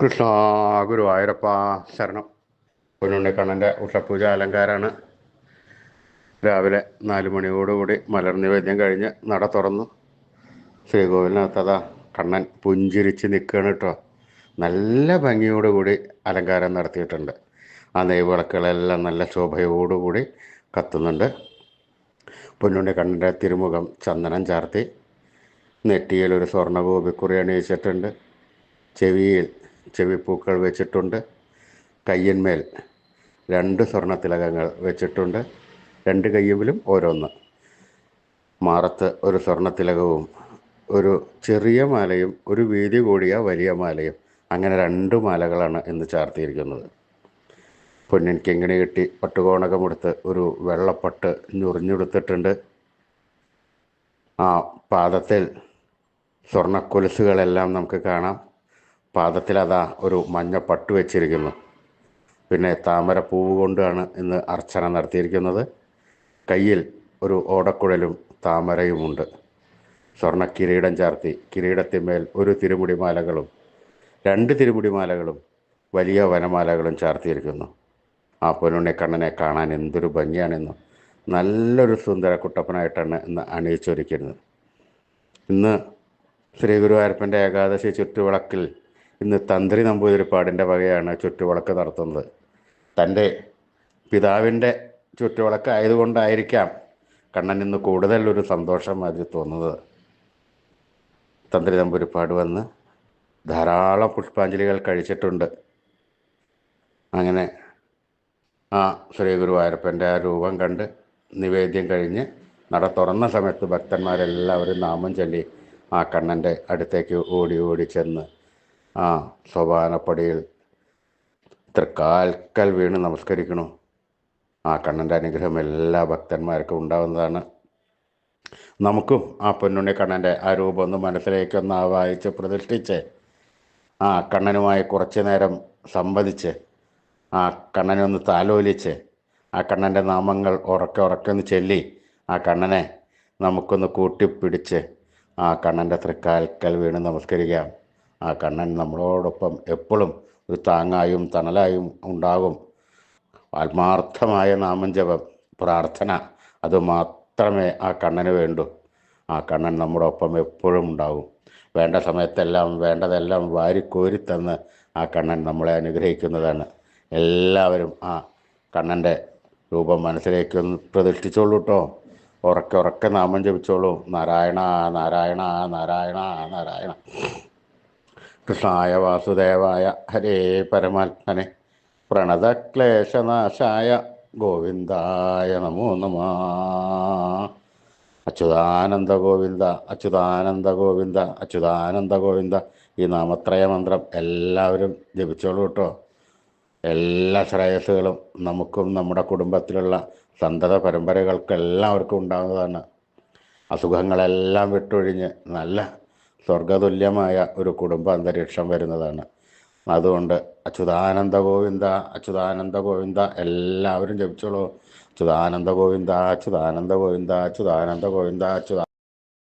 കൃഷ്ണ ഗുരുവായൂരപ്പ ശരണം. പൊന്നുണ്ണിക്കണ്ണന്റെ ഉഷപൂജ അലങ്കാരമാണ് രാവിലെ നാല് മണിയോടുകൂടി മലർ നിവേദ്യം കഴിഞ്ഞ് നട തുറന്നു. ശ്രീകോവിലിനകത്തതാ കണ്ണൻ പുഞ്ചിരിച്ച് നിൽക്കുകയാണ് കേട്ടോ. നല്ല ഭംഗിയോടുകൂടി അലങ്കാരം നടത്തിയിട്ടുണ്ട്. ആ നെയ്വിളക്കുകളെല്ലാം നല്ല ശോഭയോടുകൂടി കത്തുന്നുണ്ട്. പൊന്നുണ്ണി കണ്ണന്റെ തിരുമുഖം ചന്ദനം ചാർത്തി. നെറ്റിയിൽ ഒരു സ്വർണ ഗോപിക്കുറി അണിയിച്ചിട്ടുണ്ട്. ചെവിയിൽ ചെവിപ്പൂക്കൾ വെച്ചിട്ടുണ്ട്. കയ്യന്മേൽ രണ്ട് സ്വർണ തിലകങ്ങൾ വെച്ചിട്ടുണ്ട്. രണ്ട് കയ്യുമ്പിലും ഓരോന്ന്. മാറത്ത് ഒരു സ്വർണ തിലകവും ഒരു ചെറിയ മാലയും ഒരു വീതി കൂടിയ വലിയ മാലയും. അങ്ങനെ രണ്ട് മാലകളാണ് ഇന്ന് ചാർത്തിയിരിക്കുന്നത്. പൊന്നിൻ കിങ്ങിണി കെട്ടി പട്ടുകോണകമെടുത്ത് ഒരു വെള്ളപ്പട്ട് ഞുറിഞ്ഞെടുത്തിട്ടുണ്ട്. ആ പാദത്തിൽ സ്വർണക്കൊലുസുകളെല്ലാം നമുക്ക് കാണാം. പാദത്തിൽ അതാ ഒരു മഞ്ഞ പട്ട് വെച്ചിരിക്കുന്നു. പിന്നെ താമര പൂവ് കൊണ്ടാണ് ഇന്ന് അർച്ചന നടത്തിയിരിക്കുന്നത്. കയ്യിൽ ഒരു ഓടക്കുഴലും താമരയുമുണ്ട്. സ്വർണ കിരീടം ചാർത്തി കിരീടത്തിന്മേൽ ഒരു തിരുമുടിമാലകളും രണ്ട് തിരുമുടിമാലകളും വലിയ വനമാലകളും ചാർത്തിയിരിക്കുന്നു. ആ പൊന്നുണ്ണിക്കണ്ണനെ കാണാൻ എന്തൊരു ഭംഗിയാണെന്നും നല്ലൊരു സുന്ദര കുട്ടപ്പനായിട്ടാണ് ഇന്ന് അണിയിച്ചൊരുക്കുന്നത് ഇന്ന് ശ്രീ ഗുരുവായൂരപ്പന്റെ ഏകാദശി ചുറ്റുവിളക്കിൽ ഇന്ന് തന്ത്രി നമ്പൂതിരിപ്പാടിന്റെ വകയാണ് ചുറ്റുവിളക്ക് നടത്തുന്നത്. തന്റെ പിതാവിന്റെ ചുറ്റുവിളക്ക് ആയതുകൊണ്ടായിരിക്കാം കണ്ണൻ ഇന്ന് കൂടുതൽ ഒരു സന്തോഷം അതിൽ തോന്നുന്നത്. തന്ത്രി നമ്പൂരിപ്പാട് വന്ന് ധാരാളം പുഷ്പാഞ്ജലികൾ കഴിച്ചിട്ടുണ്ട്. അങ്ങനെ ആ ശ്രീ ഗുരുവായൂരപ്പന്റെ ആ രൂപം കണ്ട് നിവേദ്യം കഴിഞ്ഞ് നട തുറന്ന സമയത്ത് ഭക്തന്മാരെല്ലാവരും നാമം ചൊല്ലി ആ കണ്ണന്റെ അടുത്തേക്ക് ഓടി ഓടി ചെന്ന് ആ സോപാനപ്പടിയിൽ ഇത്ര കാൽക്കൽ വീണ് നമസ്കരിക്കണു. ആ കണ്ണന്റെ അനുഗ്രഹം എല്ലാ ഭക്തന്മാർക്കും ഉണ്ടാവുന്നതാണ്. നമുക്കും ആ പൊന്നുണ്ണി കണ്ണന്റെ ആ രൂപം ഒന്ന് മനസ്സിലേക്കൊന്ന് ആവാഹിച്ച് പ്രതിഷ്ഠിച്ച് ആ കണ്ണനുമായി കുറച്ച് നേരം സംവദിച്ച് ആ കണ്ണനെ ഒന്ന് താലോലിച്ച് ആ കണ്ണന്റെ നാമങ്ങൾ ഉറക്കെ ഉറക്കൊന്ന് ചൊല്ലി ആ കണ്ണനെ നമുക്കൊന്ന് കൂട്ടിപ്പിടിച്ച് ആ കണ്ണന്റെ തൃക്കാൽക്കൽ വീണ് നമസ്കരിക്കാം. ആ കണ്ണൻ നമ്മളോടൊപ്പം എപ്പോഴും ഒരു താങ്ങായും തണലായും ഉണ്ടാകും. ആത്മാർത്ഥമായ നാമജപം പ്രാർത്ഥന അത് മാത്രമേ ആ കണ്ണന് വേണ്ടൂ. ആ കണ്ണൻ നമ്മുടെ ഒപ്പം എപ്പോഴും ഉണ്ടാകും. വേണ്ട സമയത്തെല്ലാം വേണ്ടതെല്ലാം വാരിക്കോരിത്തന്ന് ആ കണ്ണൻ നമ്മളെ അനുഗ്രഹിക്കുന്നതാണ്. എല്ലാവരും ആ കണ്ണന്റെ രൂപം മനസ്സിലേക്ക് പ്രതിഷ്ഠിച്ചോളൂ കേട്ടോ ഉറക്കെ ഉറക്കെ നാമം ജപിച്ചോളൂ. നാരായണ നാരായണ നാരായണ നാരായണ. കൃഷ്ണായ വാസുദേവായ ഹരേ പരമാത്മനെ. പ്രണതക്ലേശനാശായ ഗോവിന്ദായ നമോ നമ. അച്യുതാനന്ദ ഗോവിന്ദ അച്യുതാനന്ദ ഗോവിന്ദ അച്യുതാനന്ദ ഗോവിന്ദ. ഈ നാമത്രയ മന്ത്രം എല്ലാവരും ജപിച്ചോളൂ കേട്ടോ. എല്ലാ ശ്രേയസ്സുകളും നമുക്കും നമ്മുടെ കുടുംബത്തിലുള്ള സന്തത പരമ്പരകൾക്കെല്ലാവർക്കും ഉണ്ടാകുന്നതാണ്. അസുഖങ്ങളെല്ലാം വിട്ടൊഴിഞ്ഞ് നല്ല സ്വർഗതുല്യമായ ഒരു കുടുംബ അന്തരീക്ഷം വരുന്നതാണ്. അതുകൊണ്ട് അച്യുതാനന്ദ ഗോവിന്ദ അച്യുതാനന്ദ ഗോവിന്ദ എല്ലാവരും ജപിച്ചോളൂ. അച്യുതാനന്ദ ഗോവിന്ദ അച്യുതാനന്ദ ഗോവിന്ദ അച്യുതാനന്ദ ഗോവിന്ദ അച്യുതാ